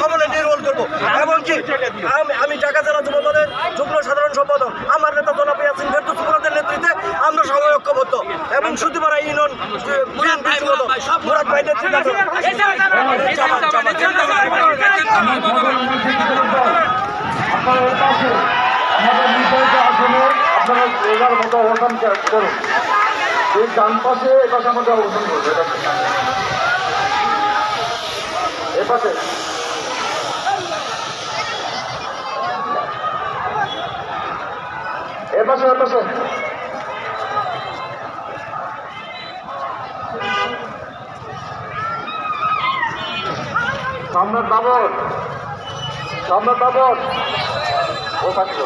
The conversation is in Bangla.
সমলে নির্মূল করব এমনকি আমি ঢাকা জেলা যুব দলের যুগ্ম সাধারণ সম্পাদক আমার নেতা জনাব ইয়াসিন ফেরদৌস মুরাদের নেতৃত্বে আমরা সবাই ঐক্যবদ্ধ এবং সুতিপাড়া ইউনিয়ন মুরাদ ভাই নেতৃত্বে আপনারা মতো অবস্থান করুন এই ডান পাশে এ পাশে আমাদের অবস্থান করুন এ পাশে। সামনের বাবর সামনের বাবর। ও পাচ্ছ